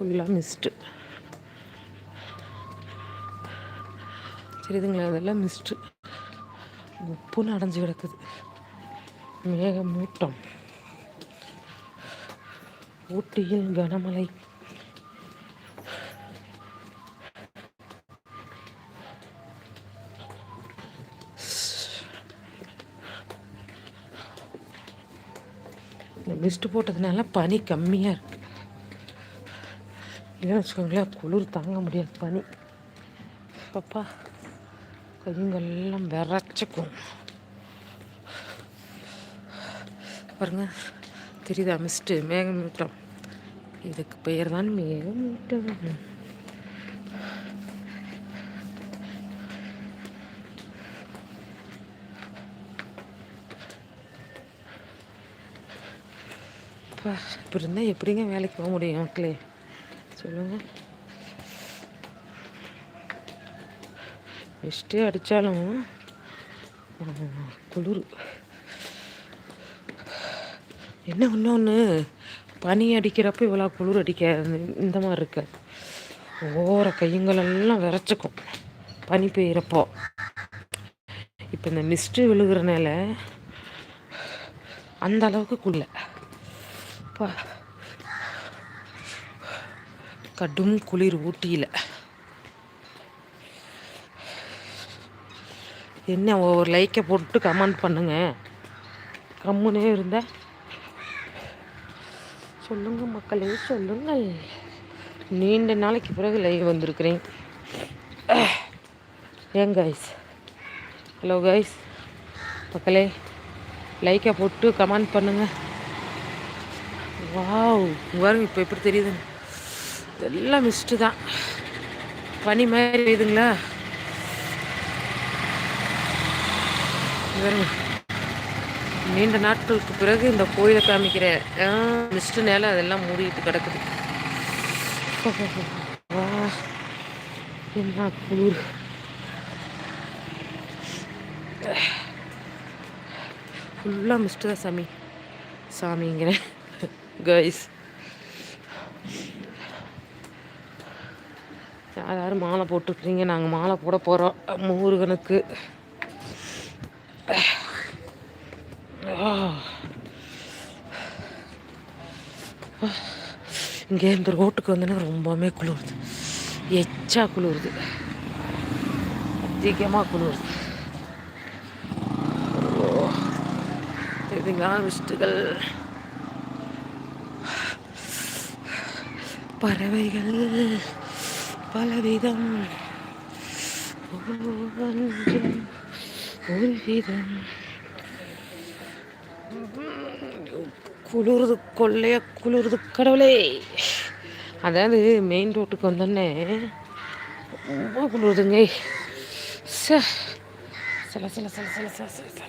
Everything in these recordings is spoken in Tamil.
ஃபுல்லாக மிஸ்ட்டு தெரியுதுங்களா அதெல்லாம் மிஸ்ட்டு உப்புன்னு அடைஞ்சு கிடக்குது. மேகமூட்டம் ஊட்டியில் கனமழை. இந்த போட்டதுனால பனி கம்மியாக இருக்குது இல்லைன்னு வச்சுக்கோங்களேன் குளிர் தாங்க முடியாது பனி. அப்பா கையுங்கெல்லாம் விரைச்சிக்கும். பாருங்க தெரியுதா மிஸ்ட்டு மேகமூட்டம் இதுக்கு பெயர் தான் மேகமூட்டம் அப்பா இப்படி இருந்தால் எப்படிங்க வேலைக்கு போக முடியும் மக்களே? சொல்லுங்கள் மிஸ்டே அடித்தாலும் குளிர். என்ன இன்னொன்று பனி அடிக்கிறப்ப இவ்வளோ குளிர் அடிக்காது இந்த மாதிரி இருக்காது ஓர கையுங்களெல்லாம் விரைச்சிக்கும். பனி பெய்கிறப்போ இப்போ இந்த மிஸ்ட்டு விழுகிறனால அந்த அளவுக்கு குள்ள கடும் குளிர் ஊட்டியில். என்ன ஒரு லைக்கை போட்டு கமெண்ட் பண்ணுங்க. கம்முனே இருந்த. சொல்லுங்க மக்களே சொல்லுங்கள். நீண்ட நாளைக்கு பிறகு லைவ் வந்திருக்கிறேன். ஏன் கைஸ் ஹலோ கைஸ் மக்களே லைக்கை போட்டு கமெண்ட் பண்ணுங்க. வாவ் பாருங்க இப்போ எப்படி தெரியுது எல்லாம் மிஸ்ட்டு தான். பனி மாதிரி பெய்யுதுங்களா நீண்ட நாட்களுக்கு பிறகு இந்த கோயிலை காமிக்கிற மிஸ்ட்டு நேரம் அதெல்லாம் மூடிட்டு கிடக்குது. வா என்ன குளிர். ஃபுல்லாக மிஸ்ட்டு தான் சாமி. சாமிங்கிறேன். கைஸ் யார் யாரும் மாலை போட்டுருக்குறீங்க நாங்கள் மாலை போட போகிறோம் முருகனுக்கு. இங்கே இந்த ரோட்டுக்கு வந்தோன்னா ரொம்பவுமே குளிருது. எச்சா குளிருது. அதிகமாக குளிருது. இதுங்களா விஸ்ட்டுகள் பறவைகள். பலவிதம் ஒவ்வொன்றும் ஒரு விதம். குளிருது கொள்ளைய குளிருது கடவுளே. அதாவது மெயின் ரோட்டுக்கு வந்தோடனே ரொம்ப குளிருதுங்க. ச சில சில சில சில சில சில சில.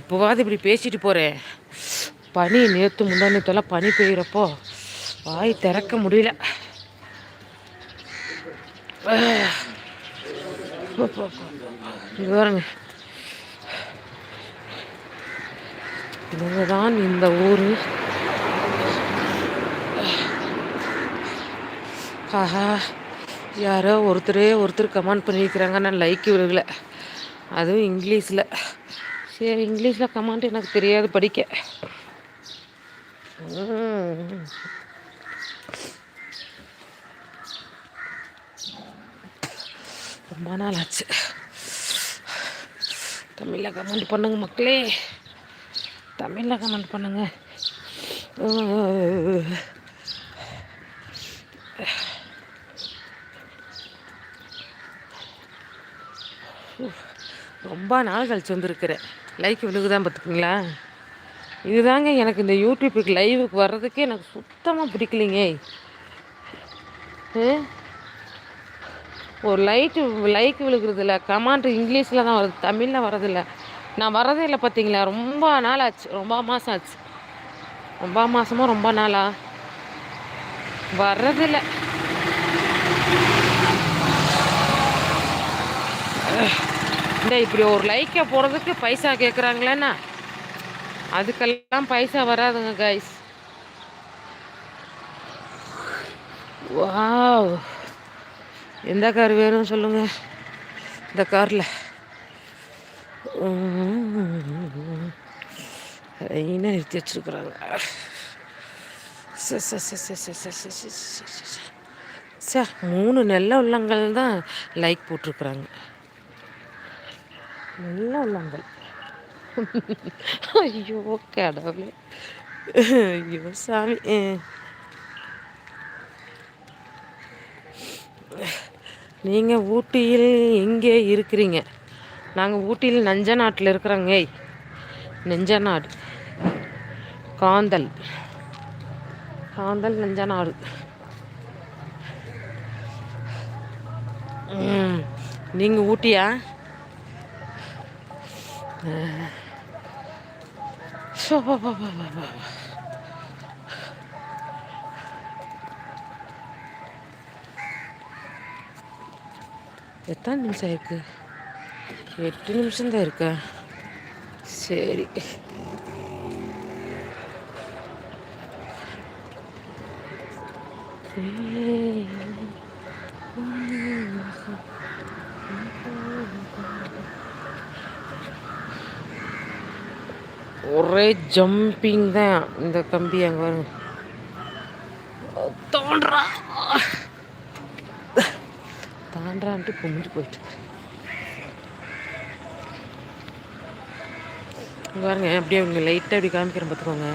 இப்போவாது இப்படி பேசிட்டு போகிறேன் பனி நேற்று முந்தானத்தெல்லாம் பனி பெய்கிறப்போ வாய் திறக்க முடியல. பாருங்க. இதுதான் இந்த ஊர். ஆஹா யாரோ ஒருத்தரே ஒருத்தர் கமெண்ட் பண்ணியிருக்கிறாங்க நான் லைக் விழுகல அதுவும் இங்கிலீஷில். சரி இங்கிலீஷில் கமெண்ட் எனக்கு தெரியாது படிக்க. ரொம்ப நாள் ஆச்சு தமிழில் கமெண்ட் பண்ணுங்க மக்களே. தமிழில் கமெண்ட் பண்ணுங்க. ரொம்ப நாள் கழிச்சு வந்திருக்கிறேன். லைக் விழுகுதான் பார்த்துக்குங்களா இதுதாங்க எனக்கு இந்த யூடியூப்புக்கு லைவுக்கு வர்றதுக்கே எனக்கு சுத்தமாக பிடிக்கலிங்க. ஆ? ஒரு லைட்டு லைக் விழுகிறதில்ல கமாண்ட் இங்கிலீஷில் தான் வருது தமிழில் வரதில்ல நான் வரதே இல்லை பார்த்தீங்களா ரொம்ப நாள் ஆச்சு ரொம்ப மாதம் ஆச்சு. ரொம்ப மாதமாக ரொம்ப நாளா? வர்றதில்ல. இந்த இப்படி ஒரு லைக்கை போகிறதுக்கு பைசா கேட்குறாங்களேண்ணா அதுக்கெல்லாம் பைசா வராதுங்க கைஸ் வாவ் எந்த கார் வேணும் சொல்லுங்க இந்த காரில் லைனாக நிறுத்தி வச்சுருக்குறாங்க சார் மூணு நல்ல உள்ளங்கள் தான் லைக் போட்டிருக்குறாங்க நல்ல உள்ளங்கள் ஐயோ கடவுளே ஐயோ சாமி நீங்கள் ஊட்டியில் எங்கே இருக்கிறீங்க. நாங்கள் ஊட்டியில் நஞ்ச நாட்டில் இருக்கிறோங்க. நெஞ்ச நாடு காந்தல். காந்தல் நெஞ்ச நாடு நீங்கள் ஊட்டியா? எத்தனை நிமிஷம் இருக்கு? எட்டு நிமிஷம் தான் இருக்கா? சரி. ஒரே ஜம்பிங் தான் இந்த கம்பி அங்கே வரும் தோன்றா. வேண்டான்ட்டு குமிஞ்சு போயிட்டு. பாருங்க அப்படியே அவங்க லைட்டாக அப்படி காமிக்கிறேன் பார்த்துக்கோங்க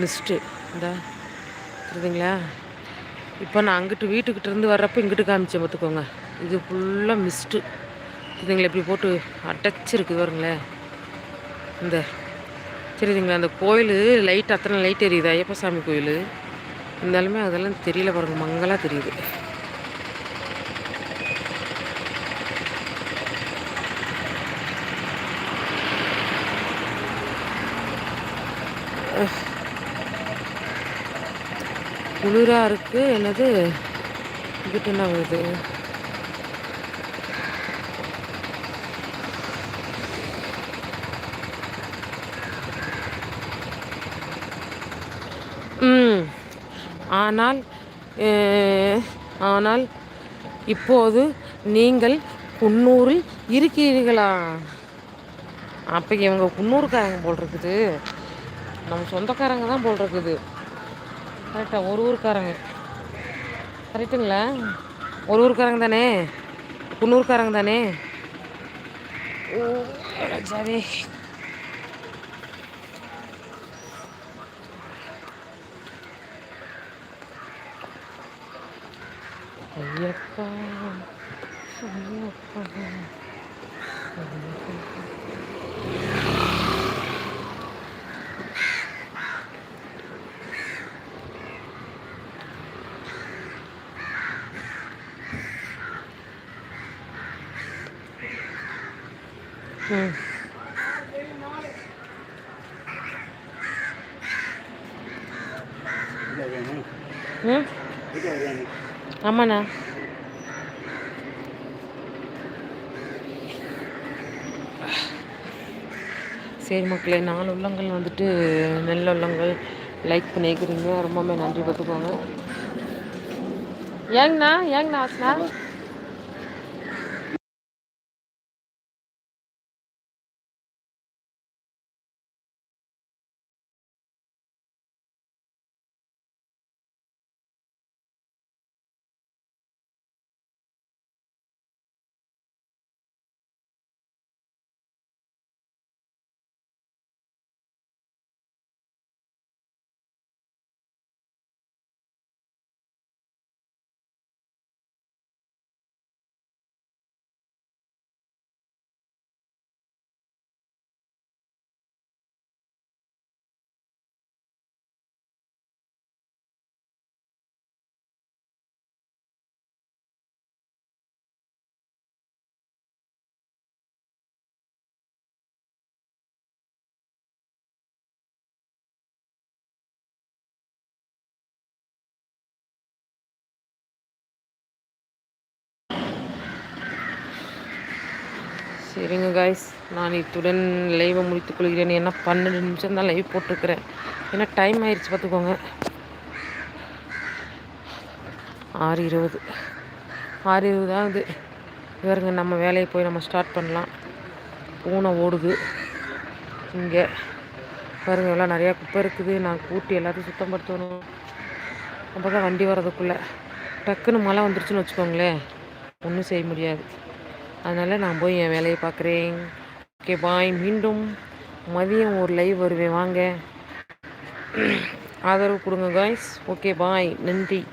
மிஸ்ட்டு இந்தா தெரியுதுங்களா? இப்போ நான் அங்கிட்டு வீட்டுக்கிட்ட இருந்து வர்றப்போ இங்கிட்டு காமிச்சேன் பார்த்துக்கோங்க இது ஃபுல்லாக மிஸ்ட்டு இதுங்களை இப்படி போட்டு அடைச்சிருக்கு பாருங்களேன். இந்த தெரியுதுங்களா? அந்த கோயில் லைட் அத்தனை லைட் எரியுது? ஐயப்ப சாமி கோயில். இருந்தாலுமே அதெல்லாம் தெரியல பாருங்கள் மங்களாக தெரியுது. குளிராக இருக்குது என்னது? இதுக்கு என்ன வருது? ம். ஆனால் ஆனால் இப்போது நீங்கள் குன்னூரில் இருக்கிறீர்களா? அப்போ இவங்க குன்னூருக்காரங்க போல் இருக்குது. நம்ம சொந்தக்காரங்க தான் போல் இருக்குது. கரெக்டாக ஒரு ஊருக்காரங்க. கரெக்டுங்களா ஒரு ஊருக்காரங்க தானே? குன்னூருக்காரங்க தானே? ஓ ராஜாவே ஐயப்பா ஐயப்பா. ம். ம் ஆமாண்ணா. சரி மக்களே நாலு உள்ளங்கள் வந்துட்டு நெல் உள்ளங்கள். லைக் பண்ணிக்கிறீங்க. ரொம்பவே நன்றி பார்த்துக்கோங்க. ஏங்கண்ணா ஏங்கண்ணா ஆச்சுண்ணா சரிங்க காய்ஸ் நான் இத்துடன் லைவை முடித்துக் கொள்கிறேன். ஏன்னா பன்னெண்டு நிமிஷம் தான் லைவ் போட்டிருக்கிறேன். ஏன்னா டைம் ஆயிடுச்சு பார்த்துக்கோங்க. ஆறு இருபது. ஆறு இருபது ஆகுது. இவருங்க நம்ம வேலையை போய் நம்ம ஸ்டார்ட் பண்ணலாம். பூனை ஓடுது. இங்கே. பாருங்க எல்லாம் நிறையா குப்பை இருக்குது. நான் கூட்டி எல்லாத்தையும் சுத்தம் படுத்தணும் அப்போ தான் வண்டி வர்றதுக்குள்ளே. டக்குன்னு மழை வந்துருச்சுன்னு வச்சுக்கோங்களேன். ஒன்றும் செய்ய முடியாது. அதனால் நான் போய் என் வேலையை பார்க்குறேன். ஓகே பாய் மீண்டும் மதியம் ஒரு லைவ் வருவேன். வாங்க. ஆதரவு கொடுங்க காய்ஸ் ஓகே பாய் நன்றி.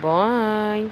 பாய்